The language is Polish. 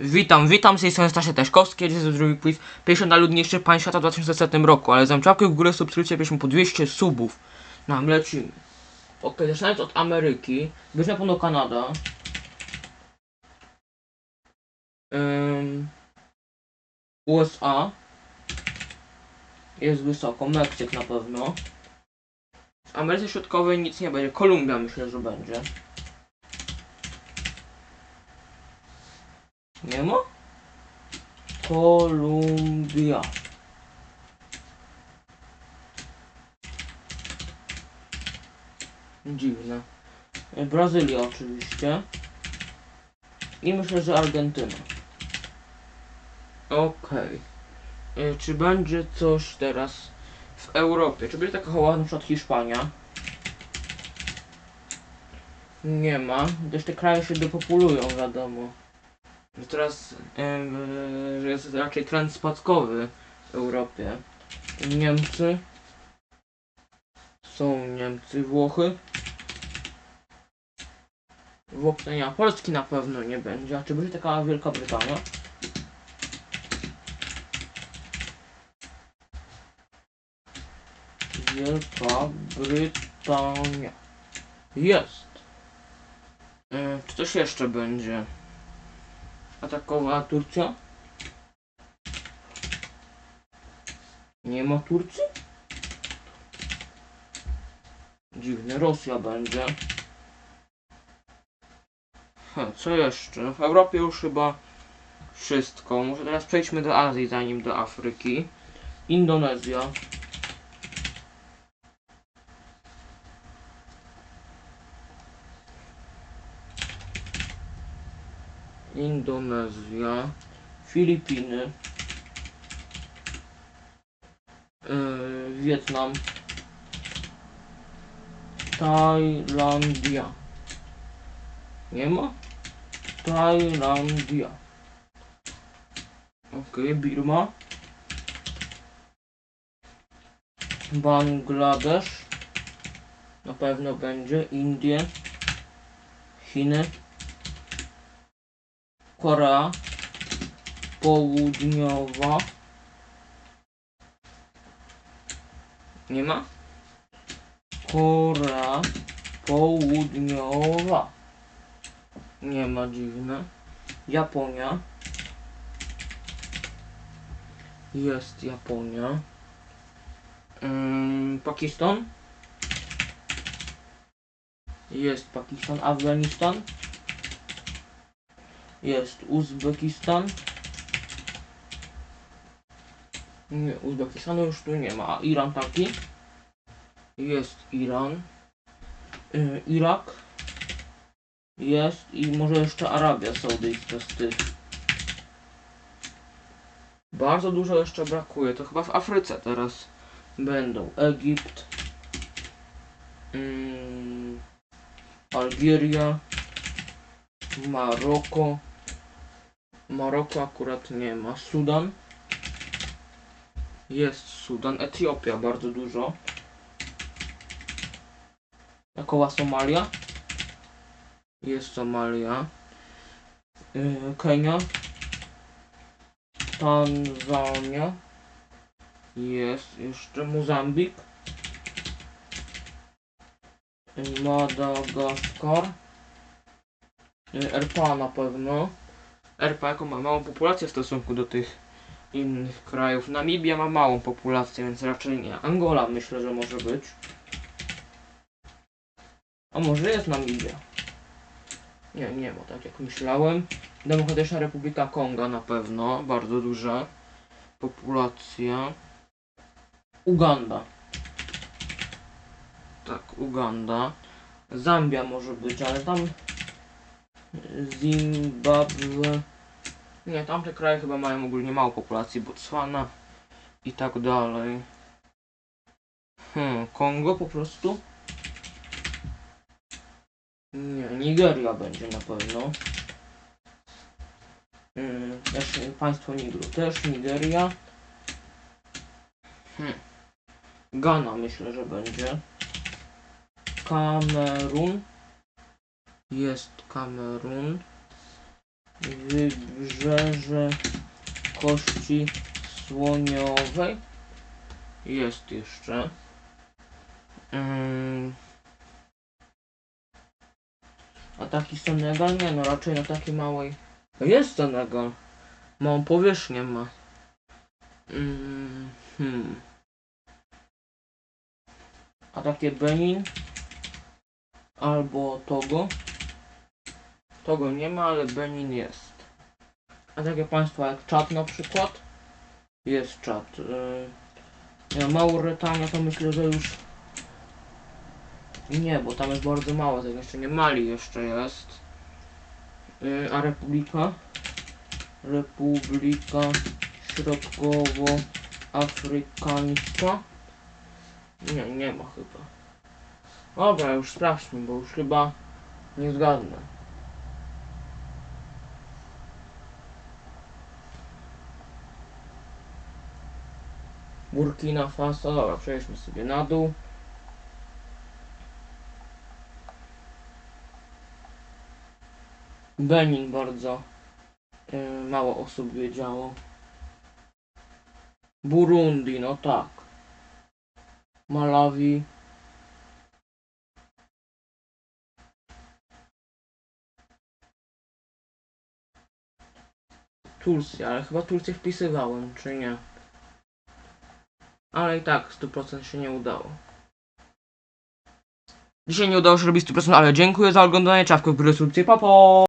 Witam, witam, z tej strony Stasia Teśkowski, jest drugi quiz 50 najludniejszych państw świata w 2100 roku, ale zamczapkę w górę subskrypcję byśmy po 200 subów. Nam lecimy. Ok, zaczynając od Ameryki, być na pewno Kanada. Ym, USA. Jest wysoko, Meksyk na pewno. W Ameryce Środkowej nic nie będzie, Kolumbia myślę, że będzie. Nie ma? Kolumbia. Dziwne. Brazylia oczywiście. I myślę, że Argentyna. Okej. Y, Czy będzie coś teraz w Europie? Czy będzie taka hoła na przykład Hiszpania? Nie ma. Gdyż te kraje się depopulują, wiadomo. Że teraz e, że jest raczej trend spadkowy w Europie. Niemcy. Są Niemcy, Włochy. Ma. Polski na pewno nie będzie. A czy będzie taka Wielka Brytania? Wielka Brytania. Jest. E, czy coś jeszcze będzie? Atakowała Turcja? Nie ma Turcji? Dziwne, Rosja będzie. Ha, co jeszcze? W Europie już chyba wszystko. Może teraz przejdźmy do Azji, zanim do Afryki. Indonezja. Indonezja, Filipiny, yy, Wietnam, Tajlandia. Nie ma? Tajlandia. Ok, Birma. Bangladesz. Na pewno będzie. Indie. Chiny. Korea Południowa. Nie ma? Korea Południowa. Nie ma dziwne. Japonia. Jest Japonia. Ym, Pakistan. Jest Pakistan. Afganistan. Jest Uzbekistan. Nie, Uzbekistanu już tu nie ma. Iran taki. Jest Iran. Y, Irak. Jest i może jeszcze Arabia Saudyjska z tych. Bardzo dużo jeszcze brakuje. To chyba w Afryce teraz będą. Egipt. Mm, Algieria. Maroko. Maroko akurat nie ma. Sudan. Jest Sudan. Etiopia bardzo dużo. Jakowa Somalia. Jest Somalia. Yy, Kenia. Tanzania. Jest jeszcze Mozambik. Yy, Madagaskar. Y, RPA na pewno. RPA jako ma małą populację w stosunku do tych innych krajów. Namibia ma małą populację, więc raczej nie. Angola myślę, że może być. A może jest Namibia? Nie, nie ma, tak jak myślałem. Demokratyczna Republika Konga na pewno, bardzo duża populacja. Uganda. Tak, Uganda. Zambia może być, ale tam Zimbabwe. Nie, tamte kraje chyba mają ogólnie mało populacji. Botswana i tak dalej. Hmm, Kongo po prostu? Nie, Nigeria będzie na pewno. Hmm, też państwo Nigru też, Nigeria. Hmm. Ghana myślę, że będzie. Kamerun. Jest Kamerun. Wybrzeże Kości Słoniowej. Jest jeszcze. Ym. A taki Senegal? Nie no, raczej na takiej małej. Jest Senegal. Małą powierzchnię ma. Ym, hmm. A takie Benin? Albo Togo? Togo nie ma, ale Benin jest. A takie państwa jak Czad na przykład? Jest Czad. Yy, Mauretania to myślę, że już nie, bo tam jest bardzo mało tego jeszcze nie Mali jeszcze jest. Yy, a Republika? Republika Środkowoafrykańska? Nie, nie ma chyba. Dobra, już sprawdźmy, bo już chyba nie zgadnę. Burkina Faso, dobra, przejdźmy sobie na dół. Benin bardzo y, mało osób wiedziało. Burundi, no tak. Malawi. Turcja, ale chyba Turcję wpisywałem, czy nie? Ale i tak 100% się nie udało. Dzisiaj nie udało się robić 100%, ale dziękuję za oglądanie czapkę w instrukcji. Pa, pa!